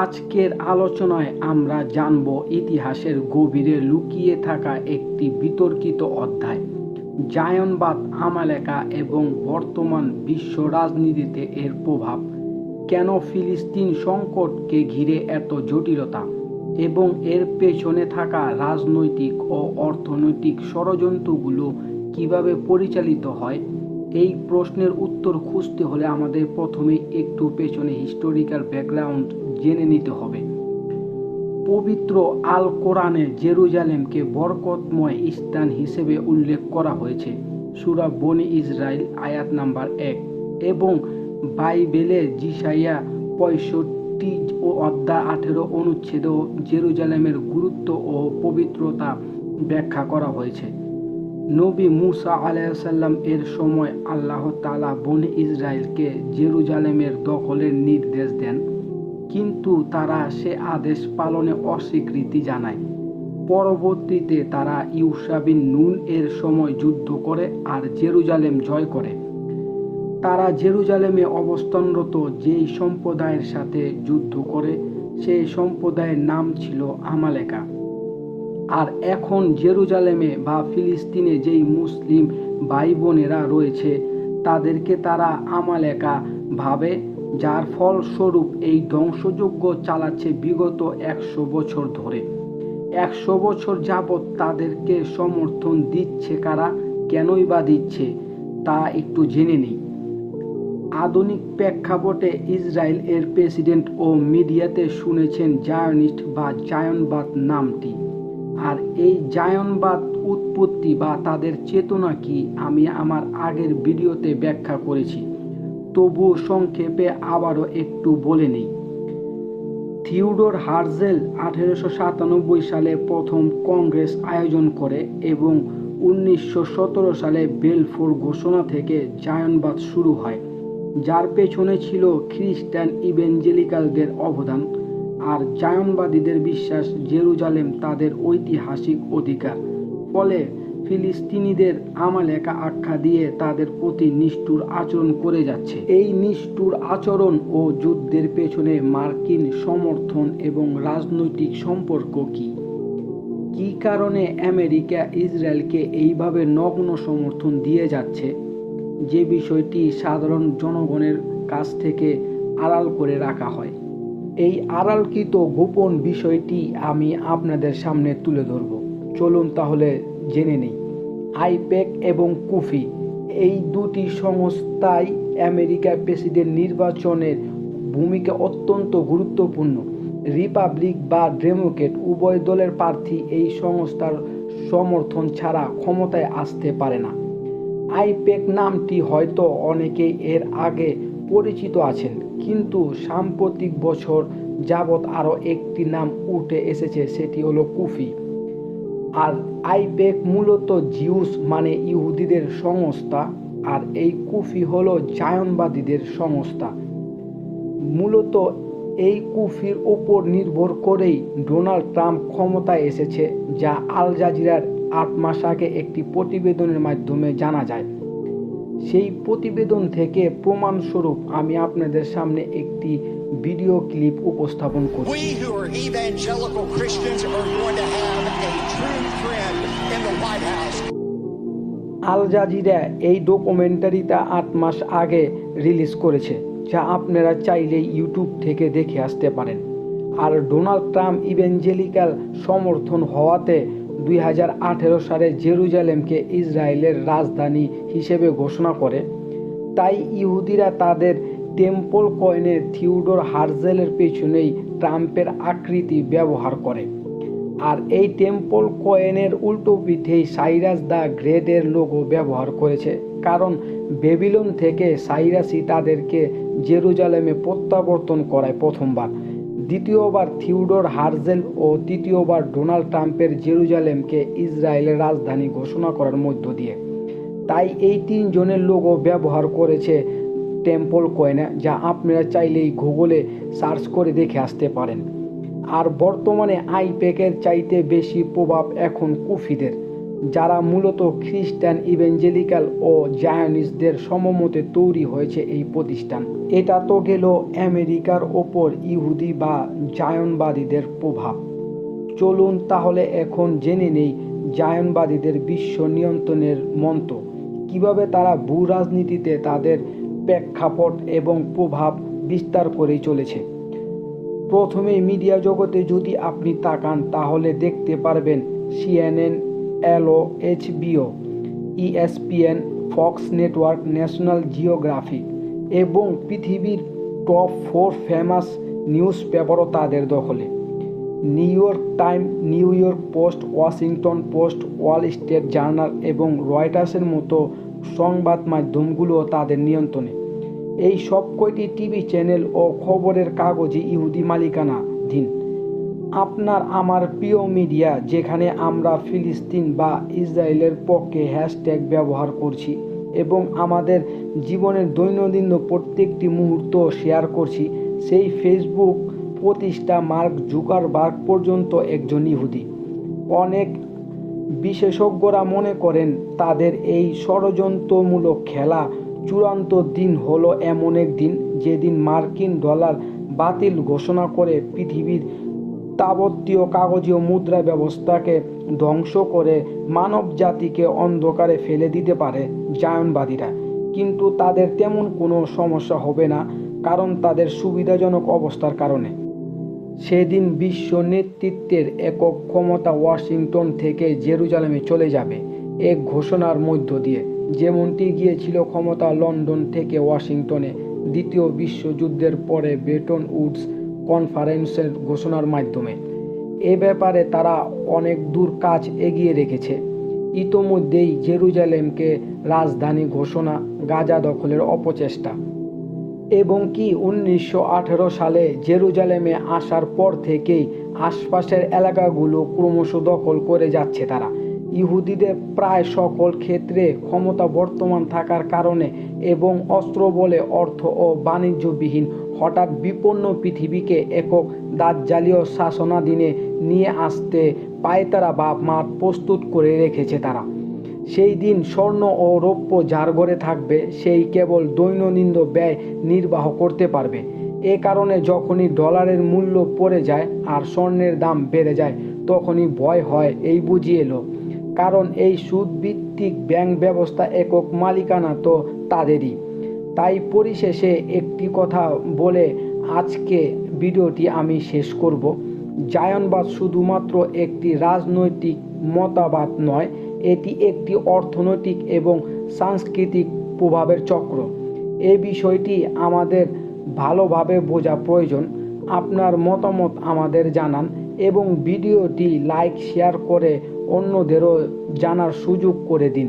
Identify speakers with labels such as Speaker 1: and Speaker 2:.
Speaker 1: আজকের আলোচনায় আমরা জানব ইতিহাসের গভীরে লুকিয়ে থাকা একটি বিতর্কিত অধ্যায়, জায়নবাদ আমালেকা এবং বর্তমান বিশ্ব রাজনীতিতে এর প্রভাব, কেন ফিলিস্তিন সংকটকে ঘিরে এত জটিলতা এবং এর পেছনে থাকা রাজনৈতিক ও অর্থনৈতিক ষড়যন্ত্রগুলো কীভাবে পরিচালিত হয় এই প্রশ্নের উত্তর খুঁজতে হলে আমাদের প্রথমে একটু পেছনে হিস্টোরিক্যাল ব্যাকগ্রাউন্ড জেনে নিতে হবে। পবিত্র আল কোরআনে জেরুজালেমকে বরকতময় স্থান হিসেবে উল্লেখ করা হয়েছে। সুরা বনি ইসরায়েল আয়াত নাম্বার এক। এবং বাইবেলে জিসাইয়া পঁয়ষট্টি ও অধ্যায় আঠেরো অনুচ্ছেদেও জেরুজালেমের গুরুত্ব ও পবিত্রতা ব্যাখ্যা করা হয়েছে। নবী মুসা আলাইসাল্লাম এর সময় আল্লাহ তালা বনে ইসরায়েলকে জেরুজালেমের দখলের নির্দেশ দেন। কিন্তু তারা সে আদেশ পালনে অস্বীকৃতি জানায়। পরবর্তীতে তারা ইউসাবিন নুন এর সময় যুদ্ধ করে আর জেরুজালেম জয় করে। তারা জেরুজালেমে অবস্থানরত যেই সম্প্রদায়ের সাথে যুদ্ধ করে, সেই সম্প্রদায়ের নাম ছিল আমালেকা। আর এখন জেরুজালেমে বা ফিলিস্তিনে যেই মুসলিম ভাই বোনেরা রয়েছে, তাদেরকে তারা আমালেকা ভাবে, যার ফলস্বরূপ এই ধ্বংসযজ্ঞ চালাচ্ছে বিগত একশো বছর ধরে। একশো বছর যাবৎ তাদেরকে সমর্থন দিচ্ছে কারা? কেনই বা দিচ্ছে? তা একটু জেনে নিই। আধুনিক প্রেক্ষাপটে ইসরায়েল এর প্রেসিডেন্ট ও মিডিয়াতে শুনেছেন জায়নিস্ট বা জায়নবাদ নামটি। আর এই জায়নবাদ উৎপত্তি বা তাদের চেতনা কি, আমি আমার আগের ভিডিওতে ব্যাখ্যা করেছি। তবু সংক্ষেপে আবারও একটু বলে নেই। থিওডোর হার্জেল আঠেরোশো সাতানব্বই সালে প্রথম কংগ্রেস আয়োজন করে এবং উনিশশো সতেরো সালে বেলফোর ঘোষণা থেকে জায়নবাদ শুরু হয়, যার পেছনে ছিল খ্রিস্টান ইভেঞ্জেলিক্যালদের অবদান। আর জায়নবাদীদের বিশ্বাস জেরুজালেম তাদের ঐতিহাসিক অধিকার। ফলে ফিলিস্তিনিদের আমালেকা আখ্যা দিয়ে তাদের প্রতি নিষ্ঠুর আচরণ করে যাচ্ছে। এই নিষ্ঠুর আচরণ ও যুদ্ধের পেছনে মার্কিন সমর্থন এবং রাজনৈতিক সম্পর্ক কি? কি কারণে আমেরিকা ইসরায়েলকে এইভাবে নগ্ন সমর্থন দিয়ে যাচ্ছে? যে বিষয়টি সাধারণ জনগণের কাছ থেকে আড়াল করে রাখা হয়। এই আড়ালকৃত গোপন বিষয়টি আমি আপনাদের সামনে তুলে ধরব। চলুন তাহলে জেনে নেই। আইপ্যাক এবং কুফি, এই দুটি সংস্থাই আমেরিকার প্রেসিডেন্ট নির্বাচনের ভূমিকা অত্যন্ত গুরুত্বপূর্ণ। রিপাবলিক বা ডেমোক্রেট, উভয় দলের প্রার্থী এই সংস্থার সমর্থন ছাড়া ক্ষমতায় আসতে পারে না। আইপেক নামটি হয়তো অনেকেই এর আগে পরিচিত আছেন। কিন্তু সাম্প্রতিক বছর যাবৎ আরও একটি নাম উঠে এসেছে, সেটি হলো কুফি। আর আইপ্যাক মূলত জিউস মানে ইহুদিদের সংস্থা, আর এই কুফি হলো জায়নবাদীদের সংস্থা। মূলত এই কুফির ওপর নির্ভর করেই ডোনাল্ড ট্রাম্প ক্ষমতায় এসেছে, যা আল জাজিরার আট মাস আগে একটি প্রতিবেদনের মাধ্যমে জানা যায়। সেই প্রতিবেদন থেকে প্রমাণস্বরূপ আমি আপনাদের সামনে একটি ভিডিও ক্লিপ উপস্থাপন করি
Speaker 2: We who are evangelical Christians are going to have a true friend in the White House.
Speaker 1: Al Jazeera এই ডকুমেন্টারিটা আট মাস আগে রিলিজ করেছে যা আপনারা চাইলে ইউটিউব থেকে দেখে আসতে পারেন আর ডোনাল্ড ট্রাম্প ইভেঞ্জেলিক্যাল সমর্থন হওয়াতে দুই হাজার আঠেরো সালে জেরুজালেমকে ইসরায়েলের রাজধানী হিসেবে ঘোষণা করে। তাই ইহুদিরা তাদের টেম্পল কয়েনে থিওডোর হার্জেলের পেছনেই ট্রাম্পের আকৃতি ব্যবহার করে। আর এই টেম্পল কয়েনের উল্টো পিঠেই সাইরাস দ্য গ্রেটের লোগো ব্যবহার করেছে। কারণ বেবিলন থেকে সাইরাসই তাদেরকে জেরুজালেমে প্রত্যাবর্তন করায় প্রথমবার। দ্বিতীয়বার থিওডোর হার্জেল ও তৃতীয়বার ডোনাল্ড ট্রাম্পের জেরুজালেমকে ইসরায়েলের রাজধানী ঘোষণা করার মধ্য দিয়ে। তাই এই তিনজনের লোগো ব্যবহার করেছে টেম্পল কয়েনে, যা আপনারা চাইলেই গুগলে সার্চ করে দেখে আসতে পারেন। আর বর্তমানে আইপ্যাকের চাইতে বেশি প্রভাব এখন কুফিদের। যারা মূলত খ্রিস্টান ইভেঞ্জেলিক্যাল ও জায়নিসদের সমমতে তৈরি হয়েছে এই প্রতিষ্ঠান। এটা তো গেল আমেরিকার ওপর ইহুদি বা জায়নবাদীদের প্রভাব। চলুন তাহলে এখন জেনে নেই জায়নবাদীদের বিশ্ব নিয়ন্ত্রণের মন্ত্র। কীভাবে তারা ভূ রাজনীতিতে তাদের প্রেক্ষাপট এবং প্রভাব বিস্তার করেই চলেছে? প্রথমে মিডিয়া জগতে যদি আপনি তাকান, তাহলে দেখতে পারবেন CNN LO HBO ESPN Fox network National Geographic এবং পৃথিবীর টপ ফোর ফেমাস নিউজ পেপারও তাদের দখলে। New York Time New York Post Washington Post Wall Street Journal এবং রয়টার্সের মতো সংবাদ মাধ্যমগুলো তাদের নিয়ন্ত্রণে। এই সব কয়টি টিভি চ্যানেল ও খবরের কাগজই ইহুদি মালিকানাধীন। আপনার আমার প্রিয় মিডিয়া, যেখানে আমরা ফিলিস্তিন বা ইসরায়েলের পক্ষে হ্যাশট্যাগ ব্যবহার করছি এবং আমাদের জীবনের দৈনন্দিন প্রত্যেকটি মুহূর্ত শেয়ার করছি, সেই ফেসবুক প্রতিষ্ঠা মার্ক জুকারবার্গ পর্যন্ত একজন ইহুদি। অনেক বিশেষজ্ঞরা মনে করেন, তাদের এই ষড়যন্ত্রমূলক খেলা চূড়ান্ত দিন হলো এমন এক দিন, যেদিন মার্কিন ডলার বাতিল ঘোষণা করে পৃথিবীর তাবতীয় কাগজীয় মুদ্রা ব্যবস্থাকে ধ্বংস করে মানব জাতিকে অন্ধকারে ফেলে দিতে পারে জায়নবাদীরা। কিন্তু তাদের তেমন কোনো সমস্যা হবে না, কারণ তাদের সুবিধাজনক অবস্থার কারণে। সেদিন বিশ্ব নেতৃত্বের একক ক্ষমতা ওয়াশিংটন থেকে জেরুজালেমে চলে যাবে এক ঘোষণার মধ্য দিয়ে। যেমনটি গিয়েছিল ক্ষমতা লন্ডন থেকে ওয়াশিংটনে, দ্বিতীয় বিশ্বযুদ্ধের পরে বেটন উডস কনফারেন্সের ঘোষণার মাধ্যমে। এ ব্যাপারে তারা অনেক দূর কাজ এগিয়ে রেখেছে। ইতোমধ্যেই জেরুজালেমকে রাজধানী ঘোষণা গাজা দখলের অপচেষ্টা। এবং কি উনিশশো আঠেরো সালে জেরুজালেমে আসার পর থেকেই আশপাশের এলাকাগুলো ক্রমশ দখল করে যাচ্ছে তারা। ইহুদিদের প্রায় সকল ক্ষেত্রে ক্ষমতা বর্তমান থাকার কারণে এবং অস্ত্র বলে অর্থ ও বাণিজ্যবিহীন হঠাৎ বিপন্ন পৃথিবীকে একক দাজ্জালীয় শাসনাধীনে নিয়ে আসতে পায়তারা বা মাঠ প্রস্তুত করে রেখেছে তারা। সেই দিন স্বর্ণ ও রৌপ্য যার ঘরে থাকবে, সেই কেবল দৈনন্দিন ব্যয় নির্বাহ করতে পারবে। এ কারণে যখনই ডলারের মূল্য পড়ে যায় আর স্বর্ণের দাম বেড়ে যায়, তখনই ভয় হয় এই বুঝিয়ে এলো। কারণ এই সুদভিত্তিক ব্যাংক ব্যবস্থা একক মালিকানা তো তাদেরই। তাই পরিশেষে একটি কথা বলে আজকে ভিডিওটি আমি শেষ করব। জায়নবাদ শুধুমাত্র একটি রাজনৈতিক মতাবাদ নয়, এটি একটি অর্থনৈতিক এবং সাংস্কৃতিক প্রভাবের চক্র। এই বিষয়টি আমাদের ভালোভাবে বোঝা প্রয়োজন। আপনার মতামত আমাদের জানান এবং ভিডিওটি লাইক, শেয়ার করে অন্যদেরও জানার সুযোগ করে দিন।